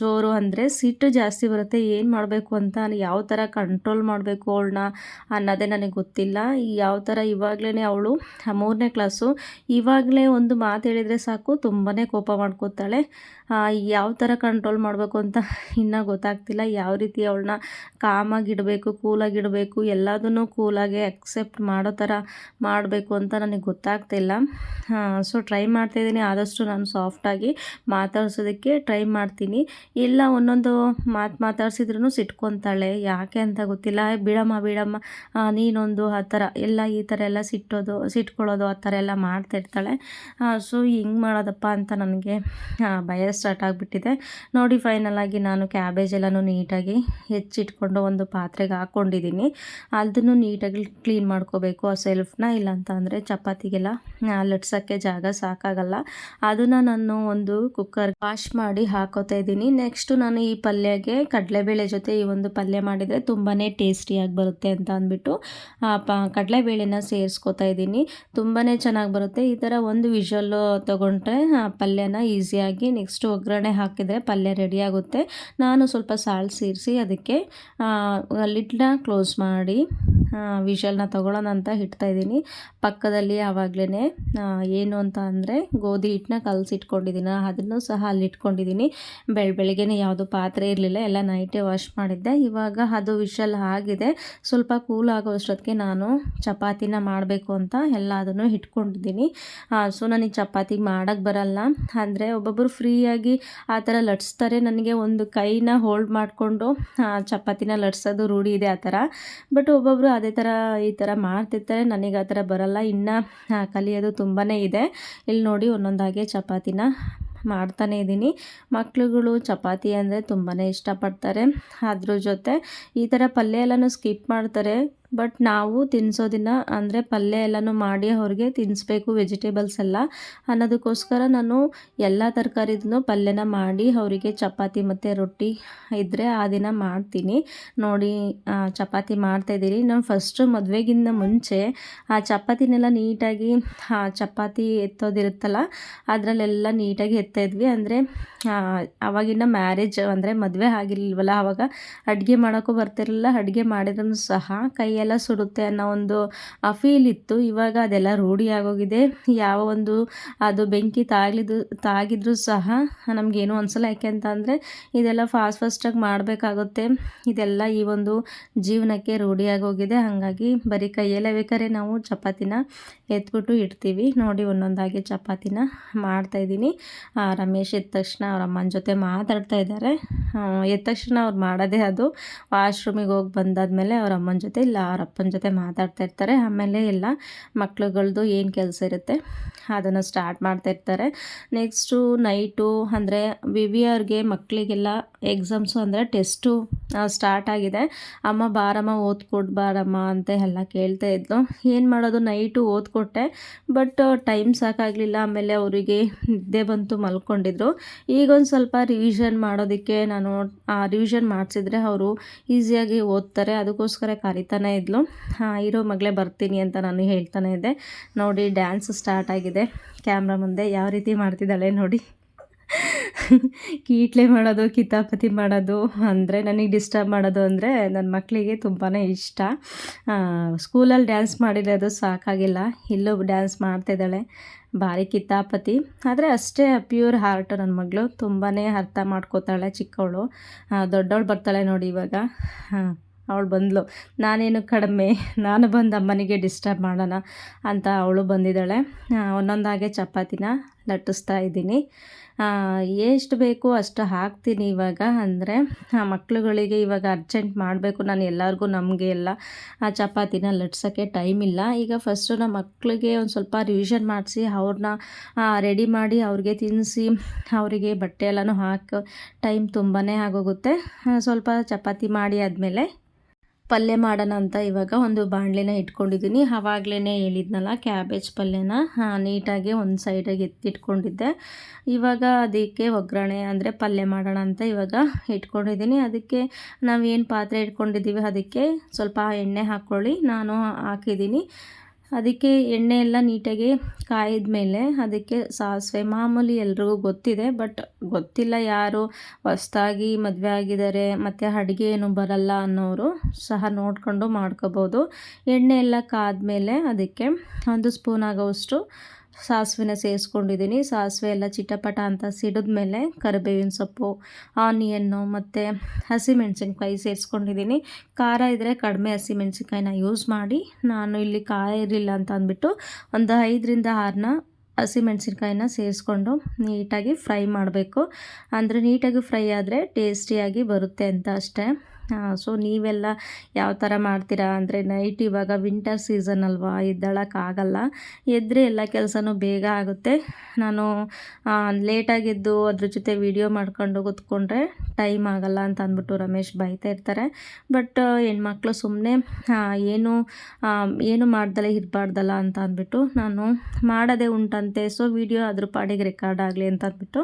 Speaker 1: ಜೋರು ಅಂದರೆ ಸಿಟ್ಟು ಜಾಸ್ತಿ ಬರುತ್ತೆ. ಏನು ಮಾಡಬೇಕು ಅಂತ ಯಾವ ಥರ ಕಂಟ್ರೋಲ್ ಮಾಡಬೇಕು ಅವಳನ್ನ ಅನ್ನೋದೇ ನನಗೆ ಗೊತ್ತಿಲ್ಲ. ಯಾವ ಥರ ಇವಾಗಲೇ ಅವಳು ಮೂರನೇ ಕ್ಲಾಸು ಇವಾಗಲೇ ಒಂದು ಮಾತು ಹೇಳಿದರೆ ಸಾಕು ತುಂಬಾ ಕೋಪ ಮಾಡ್ಕೋತಾಳೆ. ಯಾವ ಥರ ಕಂಟ್ರೋಲ್ ಮಾಡಬೇಕು ಅಂತ ಇನ್ನೂ ಗೊತ್ತಾಗ್ತಿಲ್ಲ. ಯಾವ ರೀತಿ ಅವಳನ್ನ ಕಾಮಾಗಿಡಬೇಕು ಕೂಲಾಗಿಡಬೇಕು ಎಲ್ಲದನ್ನೂ ಕೂಲಾಗಿ ಅಕ್ಸೆಪ್ಟ್ ಮಾಡೋ ಥರ ಮಾಡಬೇಕು ಅಂತ ನನಗೆ ಗೊತ್ತಾಗ್ತಿಲ್ಲ. ಸೊ ಟ್ರೈ ಮಾಡ್ತಾಯಿದ್ದೀನಿ ಆದಷ್ಟು ನಾನು ಸಾಫ್ಟಾಗಿ ಮಾತಾಡ್ಸೋದಕ್ಕೆ ಟ್ರೈ ಮಾಡ್ತೀನಿ. ಇಲ್ಲ ಒಂದೊಂದು ಮಾತು ಮಾತಾಡ್ಸಿದ್ರು ಸಿಟ್ಕೊತಾಳೆ. ಯಾಕೆ ಅಂತ ಗೊತ್ತಿಲ್ಲ. "ಏ, ಬಿಡಮ್ಮ ಬಿಡಮ್ಮ. ನೀನೊಂದು ಆ ಥರ ಎಲ್ಲ ಈ ಥರ ಎಲ್ಲ ಸಿಟ್ಟೋದು ಸಿಟ್ಕೊಳ್ಳೋದು ಆ ಥರ ಎಲ್ಲ ಮಾಡ್ತಿರ್ತಾಳೆ ಸೊ ಹಿಂಗೆ ಮಾಡೋದಪ್ಪ ಅಂತ ನನಗೆ ಭಯ ಸ್ಟಾರ್ಟ್ ಆಗಿಬಿಟ್ಟಿದೆ. ನೋಡಿ ಫೈನಲ್ ಆಗಿ ನಾನು ಕ್ಯಾಬೇಜ್ ಎಲ್ಲನೂ ನೀಟಾಗಿ ಹೆಚ್ಚಿಟ್ಕೊಂಡು ಒಂದು ಪಾತ್ರೆಗೆ ಹಾಕ್ಕೊಂಡಿದ್ದೀನಿ ಅದನ್ನು ನೀಟಾಗಿ ಕ್ಲೀನ್ ಮಾಡ್ಕೋಬೇಕು ಆ ಸೆಲ್ಫ್ನ ಇಲ್ಲ ಅಂತ ಅಂದರೆ ಚಪಾತಿಗೆಲ್ಲ ಲಟ್ಸೋಕ್ಕೆ ಜಾಗ ಸಾಕಾಗಲ್ಲ. ಅದನ್ನು ನಾನು ಒಂದು ಕುಕ್ಕರ್ ವಾಶ್ ಮಾಡಿ ಹಾಕೋತಾ ಇದ್ದೀನಿ. ನೆಕ್ಸ್ಟು ನಾನು ಈ ಪಲ್ಯಗೆ ಕಡಲೆಬೇಳೆ ಜೊತೆ ಈ ಒಂದು ಪಲ್ಯ ಮಾಡಿದರೆ ತುಂಬಾ ಟೇಸ್ಟಿಯಾಗಿ ಬರುತ್ತೆ ಅಂತ ಅಂದ್ಬಿಟ್ಟು ಪ, ಕಡಲೆಬೇಳೆನ ಸೇರಿಸ್ಕೋತಾ ಇದ್ದೀನಿ. ತುಂಬಾ ಚೆನ್ನಾಗಿ ಬರುತ್ತೆ. ಈ ಥರ ಒಂದು ವಿಷಲ್ಲು ತೊಗೊಂಡ್ರೆ, ಆ, ಪಲ್ಯನ ಈಸಿಯಾಗಿ ನೆಕ್ಸ್ಟು ಒಗ್ಗರಣೆ ಹಾಕಿದರೆ ಪಲ್ಯ ರೆಡಿ ಆಗುತ್ತೆ. ನಾನು ಸ್ವಲ್ಪ ಸಾಲ್ಟ್ ಸೇರಿಸಿ ಅದಕ್ಕೆ ಲಿಡ್ನ ಕ್ಲೋಸ್ ಮಾಡಿ ವಿಷಲ್ನ ತೊಗೊಳ್ಳೋಣ ಅಂತ ಇಡ್ತಾ ಇದ್ದೀನಿ. ಪಕ್ಕದಲ್ಲಿ ಆವಾಗಲೇ ಏನು ಅಂತ ಅಂದರೆ ಗೋಧಿ ಹಿಟ್ಟನ್ನ ಕಲಸಿಟ್ಕೊಂಡಿದ್ದೀನಿ ಅದನ್ನು ಸಹ ಅಲ್ಲಿ ಇಟ್ಕೊಂಡಿದ್ದೀನಿ ಬೆಳ, ಬೆಳಗ್ಗೆನೇ ಯಾವುದು ಪಾತ್ರೆ ಇರಲಿಲ್ಲ. ಎಲ್ಲ ನೈಟೇ ವಾಶ್ ಮಾಡಿದ್ದೆ. ಇವಾಗ ಅದು ವಿಶಲ್ ಆಗಿದೆ. ಸ್ವಲ್ಪ ಕೂಲ್ ಆಗೋ ಅಷ್ಟೊತ್ತಿಗೆ ನಾನು ಚಪಾತಿನ ಮಾಡಬೇಕು ಅಂತ ಎಲ್ಲ ಅದನ್ನು ಇಟ್ಕೊಂಡಿದ್ದೀನಿ. ಸೊ ನನಗೆ ಚಪಾತಿ ಮಾಡೋಕ್ಕೆ ಬರಲ್ಲ. ಅಂದರೆ ಒಬ್ಬೊಬ್ಬರು ಫ್ರೀಯಾಗಿ ಆ ಥರ ಲಟ್ಸ್ತಾರೆ. ನನಗೆ ಒಂದು ಕೈನ ಹೋಲ್ಡ್ ಮಾಡಿಕೊಂಡು ಚಪಾತಿನ ಲಟ್ಸೋದು ರೂಢಿ ಇದೆ ಆ ಥರ. ಬಟ್ ಒಬ್ಬೊಬ್ಬರು ಅದೇ ಥರ ಈ ಥರ ಮಾಡ್ತಿರ್ತಾರೆ. ನನಗೆ ಆ ಥರ ಬರಲ್ಲ. ಇನ್ನು ಕಲಿಯೋದು ತುಂಬಾ ಇದೆ. ಇಲ್ಲಿ ನೋಡಿ ಒಂದೊಂದಾಗೆ ಚಪಾತಿನ ಮಾಡ್ತಾನೆ ಇದ್ದೀನಿ ಮಕ್ಕಳುಗಳು ಚಪಾತಿ ಅಂದರೆ ತುಂಬಾ ಇಷ್ಟಪಡ್ತಾರೆ. ಅದ್ರ ಜೊತೆ ಈ ಥರ ಪಲ್ಯ ಎಲ್ಲನೂ ಸ್ಕಿಪ್ ಮಾಡ್ತಾರೆ. ಬಟ್ ನಾವು ತಿನ್ಸೋದಿನ ಅಂದರೆ ಪಲ್ಯ ಎಲ್ಲನೂ ಮಾಡಿ ಅವ್ರಿಗೆ ತಿನ್ನಿಸ್ಬೇಕು ವೆಜಿಟೇಬಲ್ಸ್ ಎಲ್ಲ. ಅನ್ನೋದಕ್ಕೋಸ್ಕರ ನಾನು ಎಲ್ಲ ತರಕಾರಿದೂ ಪಲ್ಯನ ಮಾಡಿ ಅವರಿಗೆ ಚಪಾತಿ ಮತ್ತು ರೊಟ್ಟಿ ಇದ್ದರೆ ಆ ದಿನ ಮಾಡ್ತೀನಿ. ನೋಡಿ ಚಪಾತಿ ಮಾಡ್ತಾಯಿದ್ದೀರಿ ನಾನು ಫಸ್ಟು ಮದುವೆಗಿಂತ ಮುಂಚೆ ಆ ಚಪಾತಿನೆಲ್ಲ ನೀಟಾಗಿ ಚಪಾತಿ ಎತ್ತೋದಿರುತ್ತಲ್ಲ, ಅದರಲ್ಲೆಲ್ಲ ನೀಟಾಗಿ ಎತ್ತಾಯಿದ್ವಿ ಅಂದರೆ ಅವಾಗಿನ ಮ್ಯಾರೇಜ್ ಅಂದರೆ ಮದುವೆ ಆಗಿರಲಿಲ್ವಲ್ಲ ಆವಾಗ ಅಡುಗೆ ಮಾಡೋಕ್ಕೂ ಬರ್ತಿರಲಿಲ್ಲ. ಅಡುಗೆ ಮಾಡಿದ್ರೂ ಸಹ ಕೈಯೆಲ್ಲ ಸುಡುತ್ತೆ ಅನ್ನೋ ಒಂದು ಫೀಲ್ ಇತ್ತು. ಇವಾಗ ಅದೆಲ್ಲ ರೂಢಿ ಆಗೋಗಿದೆ. ಯಾವ ಒಂದು, ಅದು ಬೆಂಕಿ ತಾಗಲಿದ್ದು ತಾಗಿದ್ರೂ ಸಹ ನಮಗೇನು ಅನಿಸಲ್ಲ. ಯಾಕೆ ಅಂತ ಅಂದರೆ ಇದೆಲ್ಲ ಫಾಸ್ಟ್ ಫಾಸ್ಟಾಗಿ ಮಾಡಬೇಕಾಗುತ್ತೆ. ಇದೆಲ್ಲ ಈ ಒಂದು ಜೀವನಕ್ಕೆ ರೂಢಿಯಾಗೋಗಿದೆ ಹಾಗಾಗಿ ಬರೀ ಕೈಯಲ್ಲೇ ಬೇಕಾದ್ರೆ ನಾವು ಚಪಾತಿನ ಎತ್ಬಿಟ್ಟು ಇಡ್ತೀವಿ. ನೋಡಿ ಒಂದೊಂದಾಗಿ ಚಪಾತಿನ ಮಾಡ್ತಾಯಿದ್ದೀನಿ ರಮೇಶ್ ಎದ್ದ ತಕ್ಷಣ ಅವ್ರ ಅಮ್ಮನ ಜೊತೆ ಮಾತಾಡ್ತಾ ಇದ್ದಾರೆ. ಎದ್ದ ತಕ್ಷಣ ಅವ್ರು ಮಾಡೋದೇ ಅದು. ವಾಶ್ರೂಮಿಗೆ ಹೋಗಿ ಬಂದಾದಮೇಲೆ ಅವ್ರ ಅಮ್ಮನ ಜೊತೆ ಇಲ್ಲ, ಅವ್ರ ಅಪ್ಪನ ಜೊತೆ ಮಾತಾಡ್ತಾ ಇರ್ತಾರೆ. ಆಮೇಲೆ ಎಲ್ಲ ಮಕ್ಳುಗಳದ್ದು ಏನು ಕೆಲಸ ಇರುತ್ತೆ ಅದನ್ನು ಸ್ಟಾರ್ಟ್ ಮಾಡ್ತಾ ಇರ್ತಾರೆ. ನೆಕ್ಸ್ಟು ನೈಟು ಅಂದರೆ ವಿ ವಿ ಅವ್ರಿಗೆ ಮಕ್ಕಳಿಗೆಲ್ಲ ಎಕ್ಸಾಮ್ಸು ಅಂದರೆ ಟೆಸ್ಟು ಸ್ಟಾರ್ಟ್ ಆಗಿದೆ. ಅಮ್ಮ, ಬಾರಮ್ಮ ಓದ್ಕೊಡ್ಬಾರಮ್ಮ ಅಂತ ಎಲ್ಲ ಕೇಳ್ತಾ ಇದ್ಲು. ಏನು ಮಾಡೋದು? ನೈಟು ಓದ್ಕೊಟ್ಟೆ ಬಟ್ ಟೈಮ್ ಸಾಕಾಗಲಿಲ್ಲ. ಆಮೇಲೆ ಅವರಿಗೆ ನಿದ್ದೆ ಬಂತು, ಮಲ್ಕೊಂಡಿದ್ರು. ಈಗ ಒಂದು ಸ್ವಲ್ಪ ರಿವಿಷನ್ ಮಾಡೋದಕ್ಕೆ ನಾನು ರಿವಿಷನ್ ಮಾಡಿಸಿದ್ರೆ ಅವರು ಈಸಿಯಾಗಿ ಓದ್ತಾರೆ. ಅದಕ್ಕೋಸ್ಕರ ಕರಿತಾನೆ ಇದ್ಲು. ಇರೋ ಮಗಳೇ ಬರ್ತೀನಿ ಅಂತ ನಾನು ಹೇಳ್ತಾನೆ ಇದ್ದೆ. ನೋಡಿ ಡ್ಯಾನ್ಸ್ ಸ್ಟಾರ್ಟ್ ಆಗಿದೆ. ಕ್ಯಾಮ್ರಾ ಮುಂದೆ ಯಾವ ರೀತಿ ಮಾಡ್ತಿದ್ದಾಳೆ ನೋಡಿ. ಕೀಟ್ಲೆ ಮಾಡೋದು, ಕಿತಾಪತಿ ಮಾಡೋದು, ಅಂದರೆ ನನಗೆ ಡಿಸ್ಟರ್ಬ್ ಮಾಡೋದು ಅಂದರೆ ನನ್ನ ಮಕ್ಕಳಿಗೆ ತುಂಬಾ ಇಷ್ಟ. ಸ್ಕೂಲಲ್ಲಿ ಡ್ಯಾನ್ಸ್ ಮಾಡಿರೋದು ಸಾಕಾಗಿಲ್ಲ. ಇಲ್ಲೂ ಡ್ಯಾನ್ಸ್ ಮಾಡ್ತಿದ್ದಾಳೆ ಭಾರಿ ಕಿತಾಪತಿ. ಆದರೆ ಅಷ್ಟೇ ಪ್ಯೂರ್ ಹಾರ್ಟು ನನ್ನ ಮಗಳು. ತುಂಬಾ ಅರ್ಥ ಮಾಡ್ಕೋತಾಳೆ ಚಿಕ್ಕವಳು. ದೊಡ್ಡವಳು ಬರ್ತಾಳೆ ನೋಡಿ ಇವಾಗ. ಅವಳು ಬಂದಳು ನಾನೇನು ಕಡಿಮೆ. ನಾನು ಬಂದು ಅಮ್ಮನಿಗೆ ಡಿಸ್ಟರ್ಬ್ ಮಾಡೋಣ ಅಂತ ಅವಳು ಬಂದಿದ್ದಾಳೆ. ಒಂದೊಂದಾಗೆ ಚಪಾತಿನ ಲಟ್ಟಿಸ್ತಾ ಇದ್ದೀನಿ. ಎಷ್ಟು ಬೇಕು ಅಷ್ಟು ಹಾಕ್ತೀನಿ ಇವಾಗ ಅಂದರೆ ಮಕ್ಳುಗಳಿಗೆ ಇವಾಗ ಅರ್ಜೆಂಟ್ ಮಾಡಬೇಕು. ನಾನು ಎಲ್ಲರಿಗೂ ನಮಗೆ ಎಲ್ಲ, ಆ, ಚಪಾತಿನ ಲಟ್ಸೋಕ್ಕೆ ಟೈಮ್ ಇಲ್ಲ. ಈಗ ಫಸ್ಟು ನಮ್ಮ ಮಕ್ಕಳಿಗೆ ಒಂದು ಸ್ವಲ್ಪ ರಿವಿಷನ್ ಮಾಡಿಸಿ ಅವ್ರನ್ನ ರೆಡಿ ಮಾಡಿ ಅವ್ರಿಗೆ ತಿನ್ನಿಸಿ ಅವರಿಗೆ ಬಟ್ಟೆ ಎಲ್ಲನೂ ಹಾಕೋ ಟೈಮ್ ತುಂಬಾ ಆಗೋಗುತ್ತೆ. ಸ್ವಲ್ಪ ಚಪಾತಿ ಮಾಡಿ ಆದಮೇಲೆ ಪಲ್ಯ ಮಾಡೋಣ ಅಂತ ಇವಾಗ ಒಂದು ಬಾಣಲೆನ ಇಟ್ಕೊಂಡಿದ್ದೀನಿ. ಆವಾಗಲೇ ಹೇಳಿದ್ನಲ್ಲ ಕ್ಯಾಬೇಜ್ ಪಲ್ಯನ. ನೀಟಾಗಿ ಒಂದು ಸೈಡಾಗಿ ಎತ್ತಿಟ್ಕೊಂಡಿದ್ದೆ. ಇವಾಗ ಅದಕ್ಕೆ ಒಗ್ಗರಣೆ ಅಂದರೆ ಪಲ್ಯ ಮಾಡೋಣ ಅಂತ ಇವಾಗ ಇಟ್ಕೊಂಡಿದ್ದೀನಿ. ಅದಕ್ಕೆ ನಾವೇನು ಪಾತ್ರೆ ಇಟ್ಕೊಂಡಿದ್ದೀವಿ ಅದಕ್ಕೆ ಸ್ವಲ್ಪ ಎಣ್ಣೆ ಹಾಕ್ಕೊಳ್ಳಿ ನಾನು ಹಾಕಿದ್ದೀನಿ. ಅದಕ್ಕೆ ಎಣ್ಣೆ ಎಲ್ಲ ನೀಟಾಗಿ ಕಾಯಿದ ಮೇಲೆ ಅದಕ್ಕೆ ಸಾಸಿವೆ, ಮಾಮೂಲಿ ಎಲ್ರಿಗೂ ಗೊತ್ತಿದೆ, ಬಟ್ ಗೊತ್ತಿಲ್ಲ ಯಾರು. ಹೊಸ್ದಾಗಿ ಮದುವೆ ಆಗಿದ್ದಾರೆ, ಮತ್ತು ಅಡುಗೆ ಏನು ಬರಲ್ಲ ಅನ್ನೋರು ಸಹ ನೋಡಿಕೊಂಡು ಮಾಡ್ಕೋಬೋದು. ಎಣ್ಣೆ ಎಲ್ಲ ಕಾದ್ಮೇಲೆ ಅದಕ್ಕೆ ಒಂದು ಸ್ಪೂನ್ ಆಗೋವಷ್ಟು ಸಾಸಿವೆನ ಸೇರಿಸ್ಕೊಂಡಿದ್ದೀನಿ. ಸಾಸಿವೆ ಎಲ್ಲ ಚಿಟಪಟ ಅಂತ ಸಿಡಿದ್ಮೇಲೆ ಕರಿಬೇವಿನ ಸೊಪ್ಪು, ಆನಿಯನ್ನು ಮತ್ತು ಹಸಿಮೆಣ್ಸಿನ್ಕಾಯಿ ಸೇರಿಸ್ಕೊಂಡಿದ್ದೀನಿ. ಖಾರ ಇದ್ದರೆ ಕಡಿಮೆ ಹಸಿಮೆಣ್ಸಿನ್ಕಾಯಿನ ಯೂಸ್ ಮಾಡಿ, ನಾನು ಇಲ್ಲಿ ಖಾರ ಇರಲಿಲ್ಲ ಅಂತ ಅಂದ್ಬಿಟ್ಟು ಒಂದು ಐದರಿಂದ ಆರನ್ನ ಹಸಿಮೆಣ್ಸಿನ್ಕಾಯಿನ ಸೇರಿಸ್ಕೊಂಡು ನೀಟಾಗಿ ಫ್ರೈ ಮಾಡಬೇಕು. ಅಂದರೆ ನೀಟಾಗಿ ಫ್ರೈ ಆದರೆ ಟೇಸ್ಟಿಯಾಗಿ ಬರುತ್ತೆ ಅಂತ ಅಷ್ಟೇ. ಸೊ ನೀವೆಲ್ಲ ಯಾವ ಥರ ಮಾಡ್ತೀರಾ? ಅಂದರೆ ನೈಟ್ ಇವಾಗ ವಿಂಟರ್ ಸೀಸನ್ ಅಲ್ವಾ? ಎದ್ದಳಕ್ಕಾಗಲ್ಲ ಎದ್ದರೆ ಎಲ್ಲ ಕೆಲಸನೂ ಬೇಗ ಆಗುತ್ತೆ. ನಾನು ಲೇಟಾಗಿದ್ದು ಅದ್ರ ಜೊತೆ ವಿಡಿಯೋ ಮಾಡ್ಕೊಂಡು ಕೂತ್ಕೊಂಡ್ರೆ ಟೈಮ್ ಆಗಲ್ಲ ಅಂತ ಅಂದ್ಬಿಟ್ಟು ರಮೇಶ್ ಬೈತಾ ಇರ್ತಾರೆ. ಬಟ್ ಹೆಣ್ಮಕ್ಳು ಸುಮ್ಮನೆ ಏನು ಏನು ಮಾಡ್ದಲೇ ಇರಬಾರ್ದಲ್ಲ ಅಂತ ಅಂದ್ಬಿಟ್ಟು ನಾನು ಮಾಡೋದೇ ಉಂಟಂತೆ. ಸೊ ವಿಡಿಯೋ ಅದ್ರ ಪಾಡಿಗೆ ರೆಕಾರ್ಡ್ ಆಗಲಿ ಅಂತ ಅಂದ್ಬಿಟ್ಟು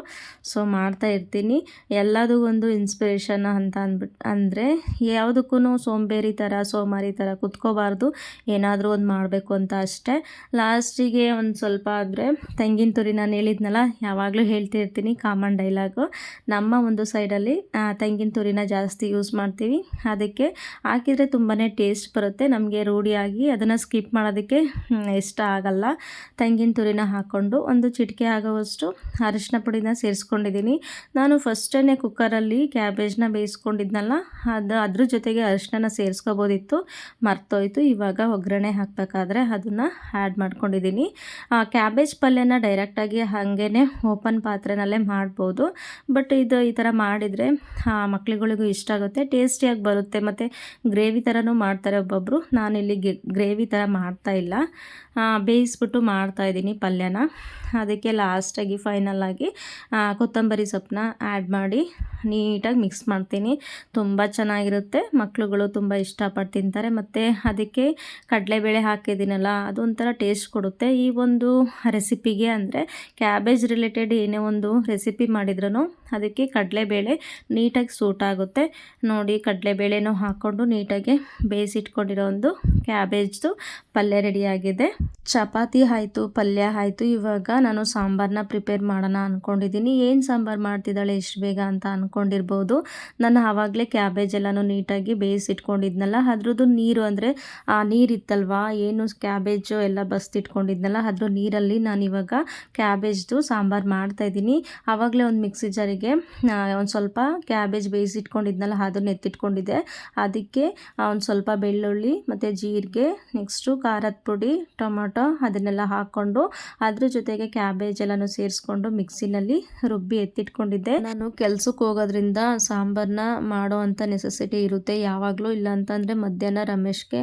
Speaker 1: ಸೊ ಮಾಡ್ತಾ ಇರ್ತೀನಿ. ಎಲ್ಲದೂ ಒಂದು ಇನ್ಸ್ಪಿರೇಷನ್ ಅಂತ ಅಂದ್ಬಿಟ್ಟು ಅಂದರೆ ಯಾವುದಕ್ಕೂ ಸೋಂಬೇರಿ ಥರ, ಸೋಮಾರಿ ಥರ ಕುತ್ಕೋಬಾರ್ದು. ಏನಾದರೂ ಒಂದು ಮಾಡಬೇಕು ಅಂತ ಅಷ್ಟೇ. ಲಾಸ್ಟಿಗೆ ಒಂದು ಸ್ವಲ್ಪ ಆದರೆ, ತೆಂಗಿನ ತುರಿ ನಾನು ಹೇಳಿದ್ನಲ್ಲ, ಯಾವಾಗಲೂ ಹೇಳ್ತಿರ್ತೀನಿ ಕಾಮನ್ ಡೈಲಾಗು ನಮ್ಮ ಒಂದು ಸೈಡಲ್ಲಿ ತೆಂಗಿನ ತುರಿನ ಜಾಸ್ತಿ ಯೂಸ್ ಮಾಡ್ತೀವಿ. ಅದಕ್ಕೆ ಹಾಕಿದರೆ ತುಂಬಾ ಟೇಸ್ಟ್ ಬರುತ್ತೆ. ನಮಗೆ ರೂಢಿಯಾಗಿ ಅದನ್ನು ಸ್ಕಿಪ್ ಮಾಡೋದಕ್ಕೆ ಇಷ್ಟ ಆಗಲ್ಲ. ತೆಂಗಿನ ತುರಿನ ಹಾಕ್ಕೊಂಡು ಒಂದು ಚಿಟಿಕೆ ಆಗೋವಷ್ಟು ಅರಿಶಿನ ಪುಡಿನ ಸೇರಿಸ್ಕೊಂಡಿದ್ದೀನಿ. ನಾನು ಫಸ್ಟೇ ಕುಕ್ಕರಲ್ಲಿ ಕ್ಯಾಬೇಜ್ನ ಬೇಯಿಸ್ಕೊಂಡಿದ್ನಲ್ಲ, ಅದು ಅದ್ರ ಜೊತೆಗೆ ಅರಿಶಿನ ಸೇರಿಸ್ಕೋಬೋದಿತ್ತು. ಮರ್ತೋಯ್ತು. ಇವಾಗ ಒಗ್ಗರಣೆ ಹಾಕಬೇಕಾದ್ರೆ ಅದನ್ನು ಆ್ಯಡ್ ಮಾಡ್ಕೊಂಡಿದ್ದೀನಿ ಕ್ಯಾಬೇಜ್ ಪಲ್ಯನ ಡೈರೆಕ್ಟಾಗಿ ಹಾಗೇ ಓಪನ್ ಪಾತ್ರೆನಲ್ಲೇ ಮಾಡ್ಬೋದು. ಬಟ್ ಇದು ಈ ಥರ ಮಾಡಿದರೆ ಮಕ್ಳುಗಳಿಗೂ ಇಷ್ಟ ಆಗುತ್ತೆ. ಟೇಸ್ಟಿಯಾಗಿ ಬರುತ್ತೆ. ಮತ್ತು ಗ್ರೇವಿ ಥರನೂ ಮಾಡ್ತಾರೆ ಒಬ್ಬೊಬ್ಬರು ನಾನಿಲ್ಲಿ ಗ್ರೇವಿ ಥರ ಮಾಡ್ತಾ ಇಲ್ಲ. ಬೇಯಿಸ್ಬಿಟ್ಟು ಮಾಡ್ತಾಯಿದ್ದೀನಿ ಪಲ್ಯನ. ಅದಕ್ಕೆ ಲಾಸ್ಟಾಗಿ ಫೈನಲಾಗಿ ಕೊತ್ತಂಬರಿ ಸೊಪ್ಪನ್ನ ಆ್ಯಡ್ ಮಾಡಿ ನೀಟಾಗಿ ಮಿಕ್ಸ್ ಮಾಡ್ತೀನಿ. ತುಂಬ ಚೆನ್ನಾಗಿರುತ್ತೆ. ಮಕ್ಕಳುಗಳು ತುಂಬ ಇಷ್ಟಪಟ್ಟು ತಿಂತಾರೆ. ಮತ್ತು ಅದಕ್ಕೆ ಕಡಲೆಬೇಳೆ ಹಾಕಿದ್ದೀನಲ್ಲ, ಅದೊಂಥರ ಟೇಸ್ಟ್ ಕೊಡುತ್ತೆ. ಈ ಒಂದು ರೆಸಿಪಿಗೆ ಅಂದರೆ ಕ್ಯಾಬೇಜ್ ರಿಲೇಟೆಡ್ ಏನೇ ಒಂದು ರೆಸಿಪಿ ಮಾಡಿದ್ರೂ ಅದಕ್ಕೆ ಕಡಲೆಬೇಳೆ ನೀಟಾಗಿ ಸೂಟ್ ಆಗುತ್ತೆ. ನೋಡಿ, ಕಡಲೆಬೇಳೆನೂ ಹಾಕ್ಕೊಂಡು ನೀಟಾಗಿ ಬೇಯಿಸಿಟ್ಕೊಂಡಿರೋ ಒಂದು ಕ್ಯಾಬೇಜ್ದು ಪಲ್ಯ ರೆಡಿಯಾಗಿದೆ ಚಪಾತಿ ಆಯಿತು, ಪಲ್ಯ ಆಯಿತು, ಇವಾಗ ನಾನು ಸಾಂಬಾರನ್ನ ಪ್ರಿಪೇರ್ ಮಾಡೋಣ ಅಂದ್ಕೊಂಡಿದ್ದೀನಿ ಏನು ಸಾಂಬಾರು ಮಾಡ್ತಿದ್ದಾಳೆ ಎಷ್ಟು ಬೇಗ ಅಂತ ಅಂದ್ಕೊಂಡಿರ್ಬೋದು ನಾನು ಆವಾಗಲೇ ಕ್ಯಾಬೇಜ್ ಎಲ್ಲನೂ ನೀಟಾಗಿ ಬೇಯಿಸಿಟ್ಕೊಂಡಿದ್ನಲ್ಲ, ಅದ್ರದ್ದು ನೀರು ಅಂದರೆ, ಆ ನೀರಿತ್ತಲ್ವಾ, ಏನು ಕ್ಯಾಬೇಜು ಎಲ್ಲ ಬಸ್ತಿಟ್ಕೊಂಡಿದ್ನಲ್ಲ, ಅದ್ರ ನೀರಲ್ಲಿ ನಾನು ಇವಾಗ ಕ್ಯಾಬೇಜ್ದು ಸಾಂಬಾರು ಮಾಡ್ತಾಯಿದ್ದೀನಿ ಆವಾಗಲೇ ಒಂದು ಮಿಕ್ಸಿ ಜಾರಿಗೆ ಒಂದು ಸ್ವಲ್ಪ ಕ್ಯಾಬೇಜ್ ಬೇಯಿಸಿಟ್ಕೊಂಡಿದ್ನಲ್ಲ ಅದನ್ನ ಎತ್ತಿಟ್ಕೊಂಡಿದ್ದೆ ಅದಕ್ಕೆ ಒಂದು ಸ್ವಲ್ಪ ಬೆಳ್ಳುಳ್ಳಿ ಮತ್ತು ಜೀರಿಗೆ ನೆಕ್ಸ್ಟು ಖಾರದ ಪುಡಿ ಟೊಮೊಟೊ ಅದನ್ನೆಲ್ಲ ಹಾಕ್ಕೊಂಡು ಅದ್ರ ಜೊತೆಗೆ ಕ್ಯಾಬೇಜ್ ಎಲ್ಲನೂ ಸೇರಿಸ್ಕೊಂಡು ಮಿಕ್ಸಿನಲ್ಲಿ ರುಬ್ಬಿ ಎತ್ತಿಟ್ಕೊಂಡಿದ್ದೆ. ನಾನು ಕೆಲ್ಸಕ್ಕೆ ಹೋಗೋದ್ರಿಂದ ಸಾಂಬಾರನ್ನ ಮಾಡೋ ಅಂತ ನೆಸೆಸಿಟಿ ಇರುತ್ತೆ. ಯಾವಾಗಲೂ ಇಲ್ಲ ಅಂತಂದರೆ ಮಧ್ಯಾಹ್ನ ರಮೇಶ್ಗೆ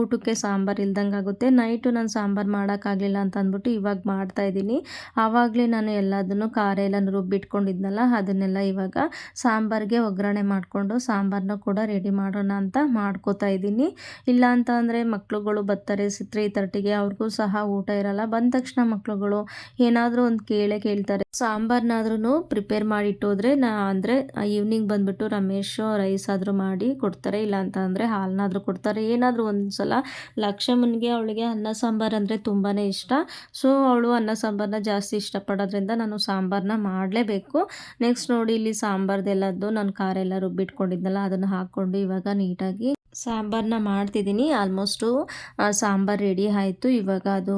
Speaker 1: ಊಟಕ್ಕೆ ಸಾಂಬಾರು ಇಲ್ದಂಗೆ ಆಗುತ್ತೆ. ನೈಟು ನಾನು ಸಾಂಬಾರು ಮಾಡೋಕ್ಕಾಗಲಿಲ್ಲ ಅಂತ ಅಂದ್ಬಿಟ್ಟು ಇವಾಗ ಮಾಡ್ತಾ ಇದ್ದೀನಿ. ಆವಾಗಲೇ ನಾನು ಎಲ್ಲದನ್ನು ಖಾರ ಎಲ್ಲ ರುಬ್ಬಿಟ್ಕೊಂಡಿದ್ನಲ್ಲ, ಅದನ್ನೆಲ್ಲ ಇವಾಗ ಸಾಂಬಾರಿಗೆ ಒಗ್ಗರಣೆ ಮಾಡಿಕೊಂಡು ಸಾಂಬಾರನ್ನ ಕೂಡ ರೆಡಿ ಮಾಡೋಣ ಅಂತ ಮಾಡ್ಕೋತಾ ಇದ್ದೀನಿ. ಇಲ್ಲ ಅಂತ ಅಂದರೆ ಮಕ್ಳುಗಳು ಬರ್ತಾರೆ ತ್ರೀ ತರ್ಟಿಗೆ ಸಹ ಊಟ ಇರಲ್ಲ. ಬಂದ ತಕ್ಷಣ ಮಕ್ಕಳುಗಳು ಏನಾದರೂ ಒಂದು ಕೇಳೇ ಕೇಳ್ತಾರೆ. ಸಾಂಬಾರ್ನಾದ್ರೂ ಪ್ರಿಪೇರ್ ಮಾಡಿ ಇಟ್ಟೋದ್ರೆ ನಾ ಅಂದರೆ ಈವ್ನಿಂಗ್ ಬಂದುಬಿಟ್ಟು ರಮೇಶ್ ರೈಸ್ ಆದರೂ ಮಾಡಿ ಕೊಡ್ತಾರೆ. ಇಲ್ಲ ಅಂತ ಅಂದರೆ ಹಾಲನ್ನಾದರೂ ಕೊಡ್ತಾರೆ. ಏನಾದರೂ ಒಂದು ಸಲ ಲಕ್ಷ್ಮಣ್ಗೆ ಅವಳಿಗೆ ಅನ್ನ ಸಾಂಬಾರು ಅಂದರೆ ತುಂಬಾ ಇಷ್ಟ. ಸೊ ಅವಳು ಅನ್ನ ಸಾಂಬಾರನ್ನ ಜಾಸ್ತಿ ಇಷ್ಟಪಡೋದ್ರಿಂದ ನಾನು ಸಾಂಬಾರನ್ನ ಮಾಡಲೇಬೇಕು. ನೆಕ್ಸ್ಟ್ ನೋಡಿ ಇಲ್ಲಿ ಸಾಂಬಾರ್ದೆಲ್ಲದ್ದು ನಾನು ಖಾರ ಎಲ್ಲ ರುಬ್ಬಿಟ್ಕೊಂಡಿದ್ನಲ್ಲ, ಅದನ್ನು ಹಾಕ್ಕೊಂಡು ಇವಾಗ ನೀಟಾಗಿ ಸಾಂಬಾರನ್ನ ಮಾಡ್ತಿದ್ದೀನಿ. ಆಲ್ಮೋಸ್ಟು ಸಾಂಬಾರು ರೆಡಿ ಆಯಿತು. ಇವಾಗ ಅದು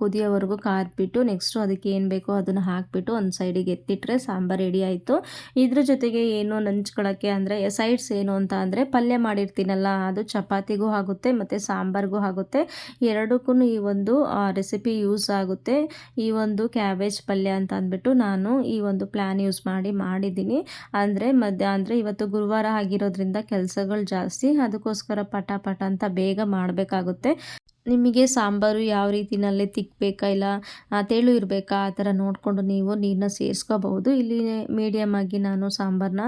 Speaker 1: ಕುದಿಯೋವರೆಗೂ ಕಾದ್ಬಿಟ್ಟು, ನೆಕ್ಸ್ಟು ಅದಕ್ಕೆ ಏನು ಬೇಕೋ ಅದನ್ನು ಹಾಕಿಬಿಟ್ಟು ಒಂದು ಸೈಡಿಗೆ ಎತ್ತಿಟ್ರೆ ಸಾಂಬಾರು ರೆಡಿ ಆಯಿತು. ಇದ್ರ ಜೊತೆಗೆ ಏನು ನಂಚ್ಕೊಳ್ಳೋಕ್ಕೆ ಅಂದರೆ ಸೈಡ್ಸ್ ಏನು ಅಂತ ಅಂದರೆ, ಪಲ್ಯ ಮಾಡಿರ್ತೀನಲ್ಲ, ಅದು ಚಪಾತಿಗೂ ಆಗುತ್ತೆ ಮತ್ತು ಸಾಂಬಾರಿಗೂ ಆಗುತ್ತೆ. ಎರಡಕ್ಕೂ ಈ ಒಂದು ರೆಸಿಪಿ ಯೂಸ್ ಆಗುತ್ತೆ. ಈ ಒಂದು ಕ್ಯಾಬೇಜ್ ಪಲ್ಯ ಅಂತ ಅಂದ್ಬಿಟ್ಟು ನಾನು ಈ ಒಂದು ಪ್ಲ್ಯಾನ್ ಯೂಸ್ ಮಾಡಿ ಮಾಡಿದ್ದೀನಿ. ಅಂದರೆ ಮಧ್ಯ, ಅಂದರೆ ಇವತ್ತು ಗುರುವಾರ ಆಗಿರೋದ್ರಿಂದ ಕೆಲಸಗಳು ಜಾಸ್ತಿ. ಅದಕ್ಕೋಸ್ಕರ ಪಟ ಪಟ ಅಂತ ಬೇಗ ಮಾಡಬೇಕಾಗುತ್ತೆ. ನಿಮಗೆ ಸಾಂಬಾರು ಯಾವ ರೀತಿಯಲ್ಲಿ ತಿಕ್ಕಬೇಕಾ ಇಲ್ಲ ತೆಳು ಇರಬೇಕಾ, ಆ ಥರ ನೋಡಿಕೊಂಡು ನೀವು ನೀರನ್ನ ಸೇರಿಸ್ಕೋಬಹುದು. ಇಲ್ಲಿ ಮೀಡಿಯಮ್ ಆಗಿ ನಾನು ಸಾಂಬಾರನ್ನ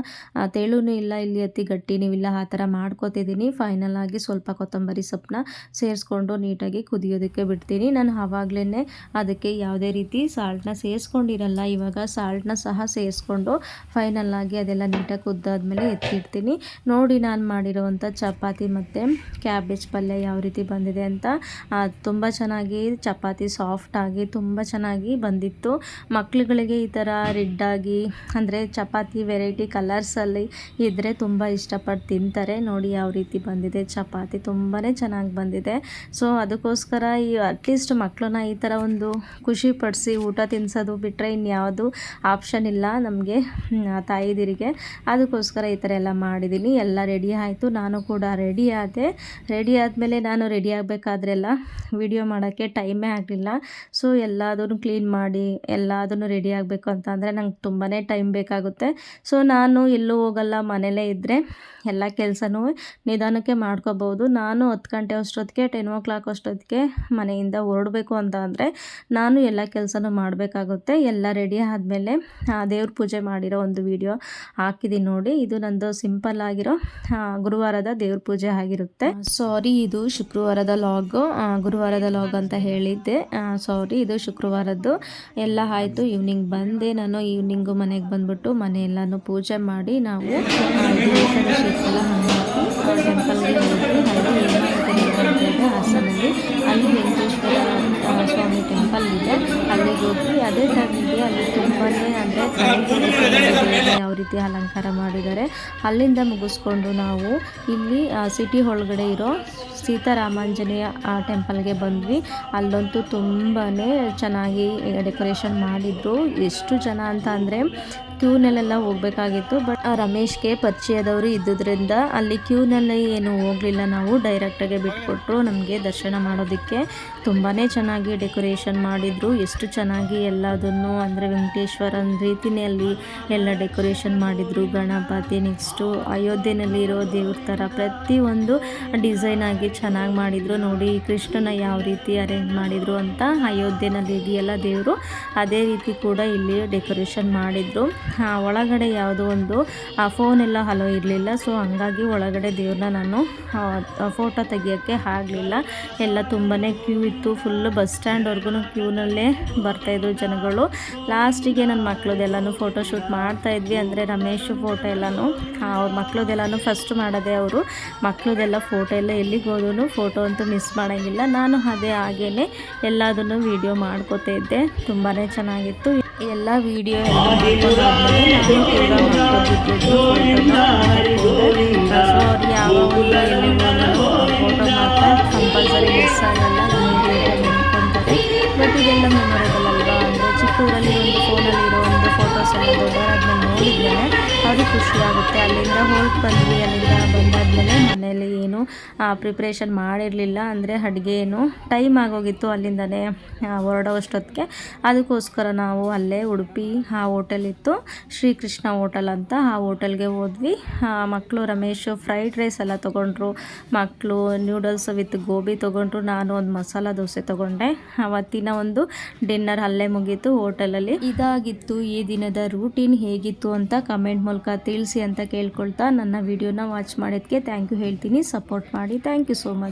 Speaker 1: ತೆಳುನೂ ಇಲ್ಲ, ಇಲ್ಲಿ ಅತಿ ಗಟ್ಟಿ ನೀವಿಲ್ಲ ಆ ಥರ ಮಾಡ್ಕೋತಿದ್ದೀನಿ. ಫೈನಲ್ ಆಗಿ ಸ್ವಲ್ಪ ಕೊತ್ತಂಬರಿ ಸೊಪ್ಪನ್ನ ಸೇರಿಸ್ಕೊಂಡು ನೀಟಾಗಿ ಕುದಿಯೋದಕ್ಕೆ ಬಿಡ್ತೀನಿ. ನಾನು ಆವಾಗಲೇ ಅದಕ್ಕೆ ಯಾವುದೇ ರೀತಿ ಸಾಲ್ಟನ್ನ ಸೇರಿಸ್ಕೊಂಡಿರಲ್ಲ, ಇವಾಗ ಸಾಲ್ಟನ್ನ ಸಹ ಸೇರಿಸ್ಕೊಂಡು ಫೈನಲ್ ಆಗಿ ಅದೆಲ್ಲ ನೀಟಾಗಿ ಕುದ್ದಾದ್ಮೇಲೆ ಎತ್ತಿಡ್ತೀನಿ. ನೋಡಿ ನಾನು ಮಾಡಿರೋವಂಥ ಚಪಾತಿ ಮತ್ತು ಕ್ಯಾಬೇಜ್ ಪಲ್ಯ ಯಾವ ರೀತಿ ಬಂದಿದೆ ಅಂತ. ತುಂಬ ಚೆನ್ನಾಗಿ ಚಪಾತಿ ಸಾಫ್ಟಾಗಿ ತುಂಬ ಚೆನ್ನಾಗಿ ಬಂದಿತ್ತು. ಮಕ್ಳುಗಳಿಗೆ ಈ ಥರ ರೆಡ್ಡಾಗಿ ಅಂದರೆ ಚಪಾತಿ ವೆರೈಟಿ ಕಲರ್ಸಲ್ಲಿ ಇದ್ದರೆ ತುಂಬ ಇಷ್ಟಪಟ್ಟು ತಿಂತಾರೆ. ನೋಡಿ ಯಾವ ರೀತಿ ಬಂದಿದೆ ಚಪಾತಿ ತುಂಬಾ ಚೆನ್ನಾಗಿ ಬಂದಿದೆ. ಸೊ ಅದಕ್ಕೋಸ್ಕರ ಈ ಅಟ್ಲೀಸ್ಟ್ ಮಕ್ಕಳನ್ನ ಈ ಥರ ಒಂದು ಖುಷಿ ಪಡಿಸಿ ಊಟ ತಿನ್ನಿಸೋದು ಬಿಟ್ಟರೆ ಇನ್ಯಾವುದು ಆಪ್ಷನ್ ಇಲ್ಲ ನಮಗೆ ತಾಯಿದಿರಿಗೆ. ಅದಕ್ಕೋಸ್ಕರ ಈ ಥರ ಎಲ್ಲ ಮಾಡಿದ್ದೀನಿ. ಎಲ್ಲ ರೆಡಿ ಆಯಿತು. ನಾನು ಕೂಡ ರೆಡಿ ಆದೆ. ರೆಡಿ ಆದಮೇಲೆ ನಾನು ರೆಡಿ ಆಗಬೇಕಾದ್ರೆಲ್ಲ ವಿಡಿಯೋ ಮಾಡೋಕ್ಕೆ ಟೈಮೇ ಆಗಲಿಲ್ಲ. ಸೊ ಎಲ್ಲದನ್ನು ಕ್ಲೀನ್ ಮಾಡಿ, ಎಲ್ಲದನ್ನು ರೆಡಿ ಆಗಬೇಕು ಅಂತ ಅಂದರೆ ನಂಗೆ ತುಂಬಾ ಟೈಮ್ ಬೇಕಾಗುತ್ತೆ. ಸೊ ನಾನು ಎಲ್ಲೂ ಹೋಗಲ್ಲ, ಮನೇಲೇ ಇದ್ದರೆ ಎಲ್ಲ ಕೆಲಸನೂ ನಿಧಾನಕ್ಕೆ ಮಾಡ್ಕೋಬೋದು. ನಾನು ಹತ್ತು ಗಂಟೆ ಅಷ್ಟೊತ್ತಿಗೆ ಟೆನ್ ಓ ಕ್ಲಾಕ್ ಅಷ್ಟೊತ್ತಿಗೆ ಮನೆಯಿಂದ ಹೊರಡಬೇಕು ಅಂತ ಅಂದರೆ ನಾನು ಎಲ್ಲ ಕೆಲಸನೂ ಮಾಡಬೇಕಾಗುತ್ತೆ. ಎಲ್ಲ ರೆಡಿ ಆದಮೇಲೆ ದೇವ್ರ ಪೂಜೆ ಮಾಡಿರೋ ಒಂದು ವಿಡಿಯೋ ಹಾಕಿದ್ದೀನಿ ನೋಡಿ. ಇದು ನಂದು ಸಿಂಪಲ್ ಆಗಿರೋ ಗುರುವಾರದ ದೇವ್ರ ಪೂಜೆ ಆಗಿರುತ್ತೆ. ಸಾರಿ ಇದು ಶುಕ್ರವಾರದ ಲಾಗ್ ಗುರುವಾರದ ಲಾಗ್ ಅಂತ ಹೇಳಿದ್ದೆ. ಸಾರಿ ಇದು ಶುಕ್ರವಾರದ್ದು. ಎಲ್ಲ ಆಯಿತು ಈವ್ನಿಂಗ್ ಬಂದೆ ನಾನು. ಈವ್ನಿಂಗು ಮನೆಗೆ ಬಂದ್ಬಿಟ್ಟು ಮನೆಯೆಲ್ಲನೂ ಪೂಜೆ ಮಾಡಿ ನಾವು ಹಾಗಾಗಿ ಟೆಂಪಲ್ಗೆ ಹಾಗೆ ಹಾಸನಲ್ಲಿ, ಅಲ್ಲಿ ವೆಂಕಟೇಶ್ವರ ಸ್ವಾಮಿ ಟೆಂಪಲ್ ಇದೆ. ಅಲ್ಲಿಗೆ ಹೋದ್ವಿ ಅದೇ ಟೈಮಿಗೆ ಅಲ್ಲಿ ತುಂಬಾ ಅಂದರೆ ಯಾವ ರೀತಿ ಅಲಂಕಾರ ಮಾಡಿದ್ದಾರೆ. ಅಲ್ಲಿಂದ ಮುಗಿಸ್ಕೊಂಡು ನಾವು ಇಲ್ಲಿ ಸಿಟಿ ಒಳಗಡೆ ಇರೋ ಸೀತಾರಾಮಾಂಜನೇಯ ಟೆಂಪಲ್ಗೆ ಬಂದ್ವಿ. ಅಲ್ಲಂತೂ ತುಂಬಾ ಚೆನ್ನಾಗಿ ಡೆಕೋರೇಷನ್ ಮಾಡಿದ್ರು. ಎಷ್ಟು ಜನ ಅಂತ ಅಂದರೆ ಕ್ಯೂನಲ್ಲೆಲ್ಲ ಹೋಗಬೇಕಾಗಿತ್ತು. ಬಟ್ ರಮೇಶ್ಗೆ ಪರಿಚಯದವರು ಇದ್ದುದರಿಂದ ಅಲ್ಲಿ ಕ್ಯೂನಲ್ಲಿ ಏನು ಹೋಗಲಿಲ್ಲ. ನಾವು ಡೈರೆಕ್ಟಾಗೆ ಬಿಟ್ಕೊಟ್ರು ನಮಗೆ ದರ್ಶನ ಮಾಡೋದಕ್ಕೆ. ತುಂಬಾ ಚೆನ್ನಾಗಿ ಡೆಕೋರೇಷನ್ ಮಾಡಿದರು. ಎಷ್ಟು ಚೆನ್ನಾಗಿ ಎಲ್ಲದನ್ನು ಅಂದರೆ ವೆಂಕಟೇಶ್ವರನ ರೀತಿಯಲ್ಲಿ ಎಲ್ಲ ಡೆಕೋರೇಷನ್ ಮಾಡಿದರು. ಗಣಪತಿ ನೆಕ್ಸ್ಟು ಅಯೋಧ್ಯೆಯಲ್ಲಿ ಇರೋ ದೇವ್ರ ಥರ ಪ್ರತಿಯೊಂದು ಡಿಸೈನ್ ಆಗಿ ಚೆನ್ನಾಗಿ ಮಾಡಿದರು ನೋಡಿ, ಕೃಷ್ಣನ ಯಾವ ರೀತಿ ಅರೇಂಜ್ ಮಾಡಿದರು ಅಂತ ಅಯೋಧ್ಯೆಯಲ್ಲಿ ಇದೆಯಲ್ಲ ದೇವರು ಅದೇ ರೀತಿ ಕೂಡ ಇಲ್ಲಿ ಡೆಕೋರೇಷನ್ ಮಾಡಿದರು. ಒಳಗಡೆ ಯಾವುದೋ ಒಂದು ಫೋನೆಲ್ಲ ಹಲೋ ಇರಲಿಲ್ಲ ಸೊ ಹಂಗಾಗಿ ಒಳಗಡೆ ದೇವ್ರನ್ನ ನಾನು ಫೋಟೋ ತೆಗಿಯೋಕ್ಕೆ ಆಗಲಿಲ್ಲ. ಎಲ್ಲ ತುಂಬಾ ಕ್ಯೂ ಇತ್ತು ಫುಲ್ಲು ಬಸ್ ಸ್ಟ್ಯಾಂಡ್ವರೆಗೂ ಕ್ಯೂನಲ್ಲೇ ಬರ್ತಾಯಿದ್ರು ಜನಗಳು. ಲಾಸ್ಟಿಗೆ ನನ್ನ ಮಕ್ಕಳದೆಲ್ಲನೂ ಫೋಟೋ ಶೂಟ್ ಮಾಡ್ತಾಯಿದ್ವಿ ಅಂದರೆ ರಮೇಶ್ ಫೋಟೋ ಎಲ್ಲನೂ ಅವ್ರ ಮಕ್ಳದೆಲ್ಲನೂ ಫಸ್ಟ್ ಮಾಡೋದೆ ಅವರು. ಮಕ್ಕಳದೆಲ್ಲ ಫೋಟೋ ಎಲ್ಲ ಎಲ್ಲಿಗೆ ಹೋದ್ರು ಫೋಟೋ ಅಂತೂ ಮಿಸ್ ಮಾಡೋಂಗಿಲ್ಲ. ನಾನು ಅದೇ ಹಾಗೇ ಎಲ್ಲದನ್ನು ವೀಡಿಯೋ ಮಾಡ್ಕೋತಾ ಇದ್ದೆ. ತುಂಬಾ ಚೆನ್ನಾಗಿತ್ತು. ಎಲ್ಲ ವೀಡಿಯೋ ಯಾವ ಫೋಟೋ ಮಾತ್ರ ಕಂಪಲ್ಸರಿ ಮಿಸ್ ಆಗಲ್ಲ ನೆನ್ಕೊತಾರೆ ಬಟ್ ಇದೆಲ್ಲ ಮೆಮೊರೇಬಲ್ ಅಲ್ವಾ ಅಂದರೆ ಚಿಕ್ಕೂರಲ್ಲಿ ಒಂದು ಫೋನಲ್ಲಿ ಇರೋ ಒಂದು ಫೋಟೋಸ್ ಎಲ್ಲ ದೊಡ್ಡವರಾದ್ಮೇಲೆ ನೋಡಿದ್ಮೇಲೆ ಅವ್ರಿಗೆ ಖುಷಿ ಆಗುತ್ತೆ ಅಲ್ಲಿಂದ ಹೋಗಿ ಬಂದ್ವಿ. ಅಲ್ಲಿಂದ ಬಂದಾದ್ಮೇಲೆ ಮನೇಲಿ ಏನು ಪ್ರಿಪ್ರೇಷನ್ ಮಾಡಿರಲಿಲ್ಲ ಅಂದರೆ ಅಡುಗೆ ಏನು ಟೈಮ್ ಆಗೋಗಿತ್ತು ಅಲ್ಲಿಂದನೇ ಹೊರಡೋ ಅಷ್ಟೊತ್ತಿಗೆ ಅದಕ್ಕೋಸ್ಕರ ನಾವು ಅಲ್ಲೇ ಉಡುಪಿ, ಆ ಹೋಟೆಲ್ ಇತ್ತು. ಶ್ರೀಕೃಷ್ಣ ಹೋಟೆಲ್ ಅಂತ ಆ ಹೋಟೆಲ್ಗೆ ಹೋದ್ವಿ. ಮಕ್ಕಳು ರಮೇಶ್ ಫ್ರೈಡ್ ರೈಸ್ ಎಲ್ಲ ತೊಗೊಂಡ್ರು. ಮಕ್ಕಳು ನ್ಯೂಡಲ್ಸ್ ವಿತ್ ಗೋಬಿ ತೊಗೊಂಡ್ರು. ನಾನು ಒಂದು ಮಸಾಲ ದೋಸೆ ತೊಗೊಂಡೆ. ಅವತ್ತಿನ ಒಂದು ಡಿನ್ನರ್ ಅಲ್ಲೇ ಮುಗೀತು ಹೋಟೆಲಲ್ಲಿ ಇದಾಗಿತ್ತು ಈ ದಿನದ ರೂಟೀನ್ ಹೇಗಿತ್ತು ಅಂತ ಕಮೆಂಟ್ ಮೂಲಕ ತಿಳಿಸಿ ಅಂತ ಕೇಳ್ಕೊಳ್ತಾ ನನ್ನ ವಿಡಿಯೋನ ವಾಚ್ ಮಾಡೋದಕ್ಕೆ ಥ್ಯಾಂಕ್ ಯು ಹೇಳ್ತೀನಿ. ಸಪೋರ್ಟ್ ಮಾಡಿ. Thank you so much